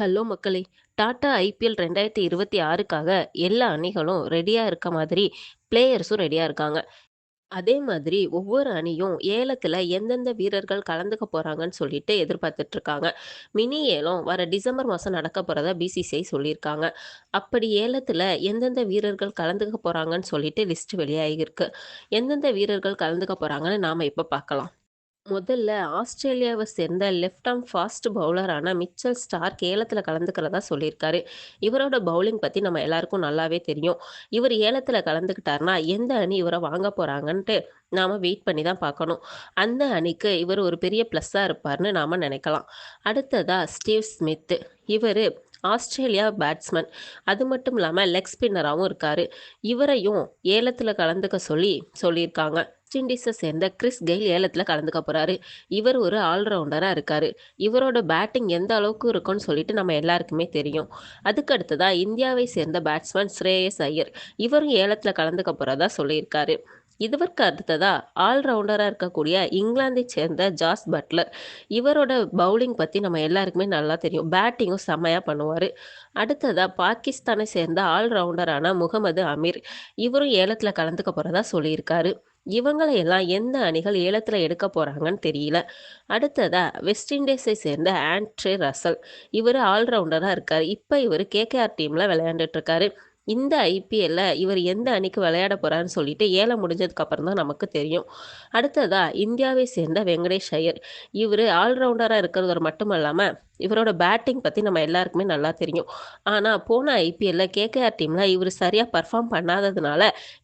Hello மக்களே! Tata IPL 2026க்காக எல்லா அணிகளும் ரெடியாக இருக்க மாதிரி, பிளேயர்ஸும் ரெடியாக இருக்காங்க. அதே மாதிரி ஒவ்வொரு அணியும் ஏலத்தில் எந்தெந்த வீரர்கள் கலந்துக்க போகிறாங்கன்னு சொல்லிட்டு எதிர்பார்த்துட்டு இருக்காங்க. மினி ஏலம் வர டிசம்பர் மாதம் நடக்க போகிறதா பிசிசிஐ சொல்லியிருக்காங்க. அப்படி ஏலத்தில் எந்தெந்த வீரர்கள் கலந்துக்க போகிறாங்கன்னு சொல்லிட்டு லிஸ்ட் வெளியாகியிருக்கு. எந்தெந்த வீரர்கள் கலந்துக்க போகிறாங்கன்னு நாம் இப்போ பார்க்கலாம். முதல்ல ஆஸ்திரேலியாவை சேர்ந்த லெஃப்ட் ஆர்ம் ஃபாஸ்ட் பவுலரான மிச்சல் ஸ்டார்க் ஏலத்தில் கலந்துக்கிறதா சொல்லியிருக்காரு. இவரோட பவுலிங் பற்றி நம்ம எல்லாருக்கும் நல்லாவே தெரியும். இவர் ஏலத்தில் கலந்துக்கிட்டாருன்னா எந்த அணி இவரை வாங்க போகிறாங்கன்ட்டு நாம் வெயிட் பண்ணி தான் பார்க்கணும். அந்த அணிக்கு இவர் ஒரு பெரிய ப்ளஸ்ஸாக இருப்பார்ன்னு நாம் நினைக்கலாம். அடுத்ததா ஸ்டீவ் ஸ்மித். இவர் ஆஸ்திரேலியா பேட்ஸ்மேன். அது மட்டும் இல்லாமல் லெக் ஸ்பின்னராகவும் இருக்கார் இவரையும் ஏலத்தில் கலந்துக்க சொல்லி சொல்லியிருக்காங்க. வெஸ்ட் இண்டீஸை சேர்ந்த கிறிஸ் கெயில் ஏலத்தில் கலந்துக்க போகிறாரு இவர் ஒரு ஆல்ரவுண்டராக இருக்காரு. இவரோட பேட்டிங் எந்த அளவுக்கு இருக்கும்னு சொல்லிட்டு நம்ம எல்லாருக்குமே தெரியும். அதுக்கு அடுத்ததாக இந்தியாவை சேர்ந்த பேட்ஸ்மேன் ஸ்ரேயஸ் ஐயர். இவரும் ஏலத்தில் கலந்துக்க போகிறதா சொல்லியிருக்காரு. இதுவருக்கு அடுத்ததா ஆல்ரவுண்டராக இருக்கக்கூடிய இங்கிலாந்தை சேர்ந்த ஜாஸ் பட்லர். இவரோட பவுலிங் பற்றி நம்ம எல்லாருக்குமே நல்லா தெரியும். பேட்டிங்கும் செம்மையாக பண்ணுவார் அடுத்ததா பாகிஸ்தானை சேர்ந்த ஆல்ரவுண்டரான முகமது அமீர். இவரும் ஏலத்தில் கலந்துக்க போகிறதா சொல்லியிருக்காரு. இவங்களை எல்லாம் எந்த அணிகள் ஏலத்தில் எடுக்க போகிறாங்கன்னு தெரியல. அடுத்ததாக வெஸ்ட் இண்டீஸை சேர்ந்த ஆண்ட்ரே ரசல். இவர் ஆல்ரவுண்டராக இருக்கார் இப்போ இவர் கேகேஆர் டீமில் விளையாண்டுட்டு இருக்காரு. இந்த ஐபிஎல்ல இவர் எந்த அணிக்கு விளையாட போறாருன்னு சொல்லிட்டு ஏலம் முடிஞ்சதுக்கு அப்புறம் தான் நமக்கு தெரியும். அடுத்ததா இந்தியாவை சேர்ந்த வெங்கடேஷ் ஐயர். இவர் ஆல்ரவுண்டராக இருக்கிறவர் இருக்கிறது இல்லாமல் இவரோட பேட்டிங் பற்றி நம்ம எல்லாருக்குமே நல்லா தெரியும். ஆனால் போன ஐபிஎல்ல கேகேஆர் டீமில் இவர் சரியாக பெர்ஃபார்ம் பண்ணாததுனால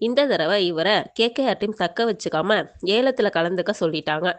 இந்த தடவை இவரை கேகேஆர் டீம் தக்க வச்சுக்காம ஏலத்தில் கலந்துக்க சொல்லிட்டாங்க.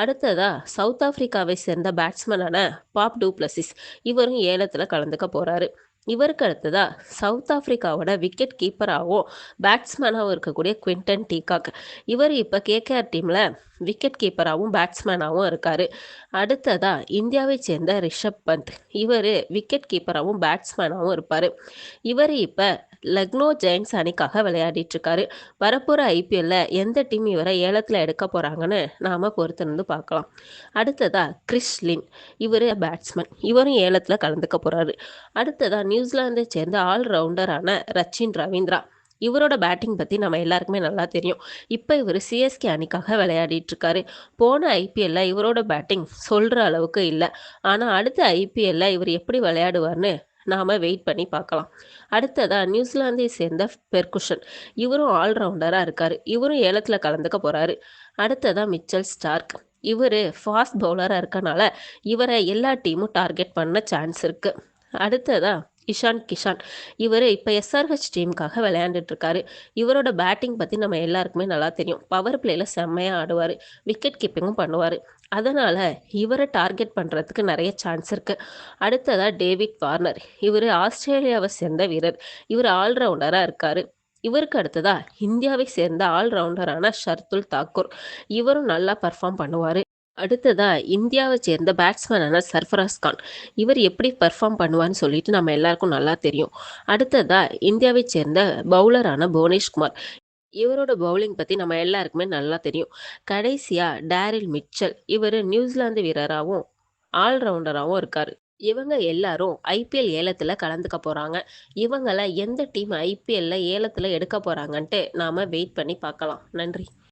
அடுத்ததா சவுத் ஆப்பிரிக்காவை சேர்ந்த பேட்ஸ்மேனான பாப் டூ பிளசிஸ். இவரும் ஏலத்தில் கலந்துக்க போகிறாரு இவருக்கு அடுத்ததா சவுத் ஆஃப்ரிக்காவோட விக்கெட் கீப்பராகவும் பேட்ஸ்மேனாகவும் இருக்கக்கூடிய குவிண்டன் டீகாக். இவர் இப்போ கேகேஆர் டீமில் விக்கெட் கீப்பராகவும் பேட்ஸ்மேனாகவும் இருக்கார் அடுத்ததாக இந்தியாவை சேர்ந்த ரிஷப் பந்த். இவர் விக்கெட் கீப்பராகவும் பேட்ஸ்மேனாகவும் இருப்பார் இவர் இப்போ லக்னோ ஜெயின்ஸ் அணிக்காக விளையாடிட்டு வரப்போகிற ஐபிஎல்ல எந்த டீம் இவரை ஏலத்தில் எடுக்க போகிறாங்கன்னு நாம பொறுத்திருந்து பார்க்கலாம். அடுத்ததாக கிறிஸ் லின். இவரு பேட்ஸ்மேன். இவரும் ஏலத்தில் கலந்துக்க போகிறாரு அடுத்ததா நியூசிலாந்தை சேர்ந்த ஆல்ரவுண்டரான ரச்சின் ரவீந்திரா. இவரோட பேட்டிங் பற்றி நம்ம எல்லாருக்குமே நல்லா தெரியும். இப்போ இவர் சிஎஸ்கே அணிக்காக விளையாடிட்டு இருக்காரு. போன ஐபிஎல்ல இவரோட பேட்டிங் சொல்கிற அளவுக்கு இல்லை ஆனால் அடுத்த ஐபிஎல்ல இவர் எப்படி விளையாடுவார்னு நாம் வெயிட் பண்ணி பார்க்கலாம். அடுத்ததாக நியூசிலாந்தை சேர்ந்த பெர்குஷன் இவரும் ஆல்ரவுண்டராக இருக்கார் இவரும் ஏலத்தில் கலந்துக்க போகிறாரு அடுத்ததாக மிச்சல் ஸ்டார்க். இவர் ஃபாஸ்ட் பவுலராக இருக்கனால இவரை எல்லா டீமும் டார்கெட் பண்ண சான்ஸ் இருக்குது அடுத்ததாக இஷான் கிஷான். இவர் இப்போ எஸ்ஆர்ஹெச் டீமுக்காக விளையாண்டுட்டு இருக்காரு. இவரோட பேட்டிங் பற்றி நம்ம எல்லாருக்குமே நல்லா தெரியும். பவர் பிளேயில் செம்மையாக ஆடுவார் விக்கெட் கீப்பிங்கும் பண்ணுவார் அதனால் இவரை டார்கெட் பண்ணுறதுக்கு நிறைய சான்ஸ் இருக்குது அடுத்ததாக டேவிட் வார்னர். இவர் ஆஸ்திரேலியாவை சேர்ந்த வீரர். இவர் ஆல்ரவுண்டராக இருக்கார் இவருக்கு அடுத்ததா இந்தியாவை சேர்ந்த ஆல்ரவுண்டரான ஷர்துல் தாக்கூர். இவரும் நல்லா பர்ஃபார்ம் பண்ணுவார் அடுத்ததா இந்தியாவை சேர்ந்த பேட்ஸ்மேனான சர்ஃபராஸ் கான். இவர் எப்படி பெர்ஃபார்ம் பண்ணுவான்னு சொல்லிட்டு நம்ம எல்லாருக்கும் நல்லா தெரியும். அடுத்ததா இந்தியாவை சேர்ந்த பவுலரான புவனேஷ் குமார். இவரோட பவுலிங் பற்றி நம்ம எல்லாருக்குமே நல்லா தெரியும். கடைசியாக டேரில் மிச்சல். இவர் நியூசிலாந்து வீரராகவும் ஆல்ரவுண்டராகவும் இருக்கார் இவங்க எல்லாரும் ஐபிஎல் ஏலத்தில் கலந்துக்க போகிறாங்க இவங்களை எந்த டீம் ஐபிஎல்ல ஏலத்தில் எடுக்க போகிறாங்கன்ட்டு நாம வெயிட் பண்ணி பார்க்கலாம். நன்றி.